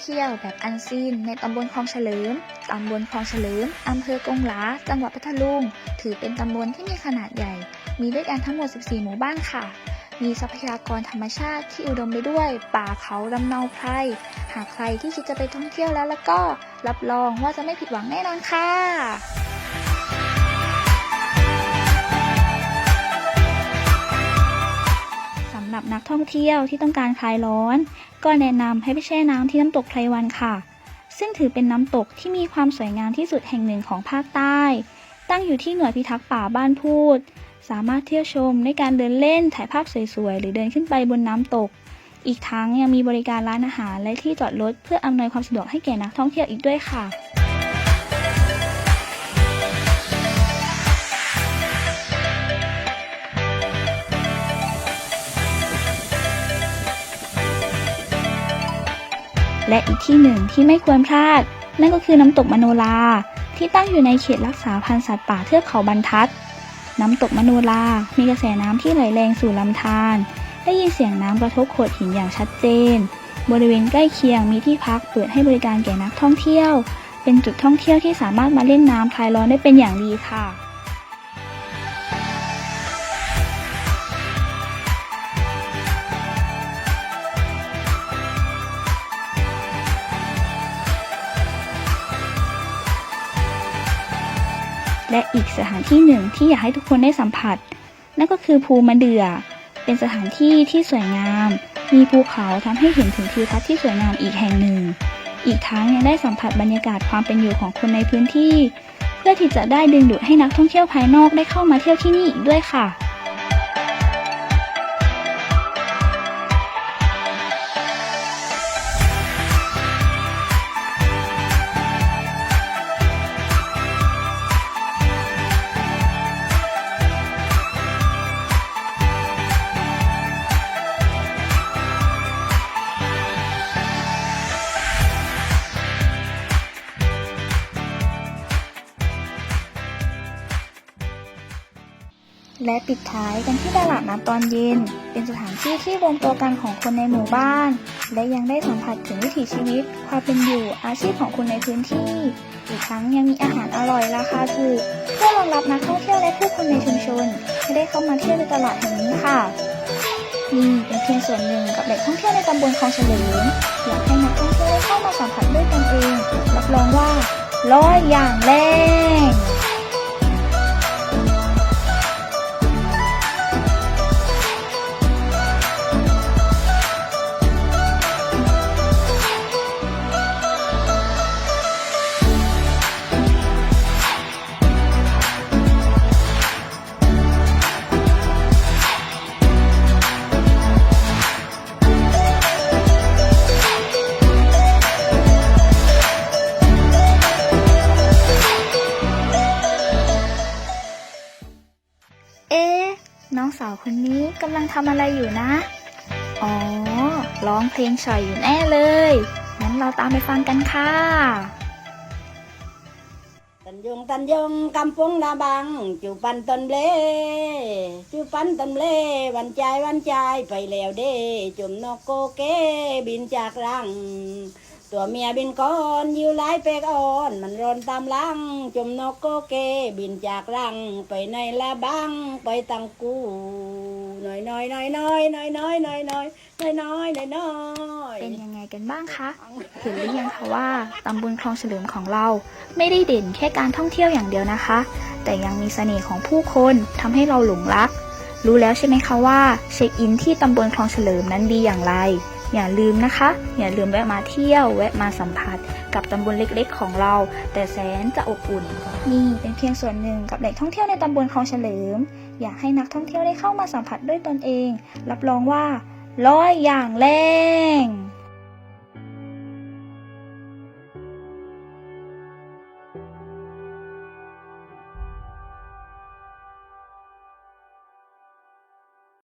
เที่ยวแบบอันซีนในตำบลคลองเฉลิม ตำบลคลองเฉลิม อำเภอกงหลา จังหวัดพัทลุง ถือเป็นตำบลที่มีขนาดใหญ่ มีด้วยกันทั้งหมด 14 หมู่บ้านค่ะ มีทรัพยากรธรรมชาติที่อุดมไปด้วย ป่าเขาลำเนาไพร หากใครที่คิดจะไปท่องเที่ยวแล้วแล้วก็ รับรองว่าจะไม่ผิดหวังแน่นอนค่ะ รับนักท่องเที่ยวที่ต้องการคลายร้อน ก็แนะนำให้ไปแช่น้ำที่น้ำตกไพรวันค่ะ ซึ่งถือเป็นน้ำตกที่มีความสวยงามที่สุดแห่งหนึ่งของภาคใต้ ตั้งอยู่ที่หน่วยพิทักษ์ป่าบ้านพูด สามารถเที่ยวชมในการเดินเล่นถ่ายภาพสวยๆ หรือเดินขึ้นไปบนน้ำตก อีกทั้งยังมีบริการร้านอาหารและที่จอดรถเพื่ออำนวยความสะดวกให้แก่นักท่องเที่ยวอีกด้วยค่ะ และอีกที่หนึ่งที่ไม่ควรพลาด นั่นก็คือน้ำตกมโนลาที่ตั้งอยู่ในเขตรักษาพันธุ์สัตว์ป่าเทือกเขาบรรทัด น้ำตกมโนลามีกระแสน้ำที่ไหลแรงสู่ลำธารได้ยินเสียงน้ำกระทบโขดหินอย่างชัดเจน บริเวณใกล้เคียงมีที่พักเปิดให้บริการแก่นักท่องเที่ยว เป็นจุดท่องเที่ยวที่สามารถมาเล่นน้ำคลายร้อนได้เป็นอย่างดีค่ะ และอีกสถานที่หนึ่งที่อยากให้ทุกคนได้สัมผัส นั่นก็คือภูมะเดื่อเป็นสถานที่ที่สวยงาม มีภูเขาทำให้เห็นถึงทิวทัศน์ที่สวยงามอีกแห่งหนึ่ง อีกทั้งยังได้สัมผัสบรรยากาศความเป็นอยู่ของคนในพื้นที่ เพื่อที่จะได้ดึงดูดให้นักท่องเที่ยวภายนอกได้เข้ามาเที่ยวที่นี่อีกด้วยค่ะ และปิดท้ายกันที่ตลาดน้ำตอนเย็น เป็นสถานที่ที่รวมตัวกันของคนในหมู่บ้าน และยังได้สัมผัสถึงวิถีชีวิต ความเป็นอยู่อาชีพของคนในพื้นที่ อีกทั้งยังมีอาหารอร่อยราคาถูกเพื่อรองรับนักท่องเที่ยวและผู้คนในชุมชนให้ได้เข้ามาเที่ยวในตลาดแห่งนี้ค่ะนี่เป็นเพียงส่วนหนึ่งกับแหล่งท่องเที่ยวในตำบลคลองเฉลิมอยากให้นักท่องเที่ยวได้เข้ามาสัมผัสด้วยตนเองรับรองว่าร้อยอย่างแรงาวคนนี้กำลังทำอะไรอยู่นะ อ๋อ ร้องเพลงฉ่อยอยู่แน่เลย งั้นเราตามไปฟังกันค่ะ ตันยงตันยงกำปงนาบัง จูปันตันเบลจูปันตันเลวันใจายวันใจายไปแล้วเด้จุ่มนกโกเกบินจากรัง ตัวเมียบินก่อนยิวไล่เปกอ่อน มันรอนตามหลังจุ่มนกโกเก บินจากรัง ไปในละบัง ไปตังกูน้อยน้อยน้อยน้อยน้อยน้อยน้อยน้อยน้อยน้อยน้อยน้อยเป็นยังไงกันบ้างคะเห็นหรือยังคะว่าตำบลคลองเฉลิมของเรา ไม่ได้เด่นแค่การท่องเที่ยวอย่างเดียวนะคะ แต่ยังมีเสน่ห์ของผู้คนทำให้เราหลงรัก รู้แล้วใช่ไหมคะว่าเช็คอินที่ตำบลคลองเฉลิมนั้นดีอย่างไร อย่าลืมนะคะ อย่าลืมแวะมาเที่ยว แวะมาสัมผัส กับตำบลเล็กๆ ของเรา แต่แสนจะอบอุ่น นี่เป็นเพียงส่วนหนึ่งกับแหล่งท่องเที่ยวในตำบลคลองเฉลิม อยากให้นักท่องเที่ยวได้เข้ามาสัมผัสด้วยตนเอง รับรองว่าร้อยอย่างแรง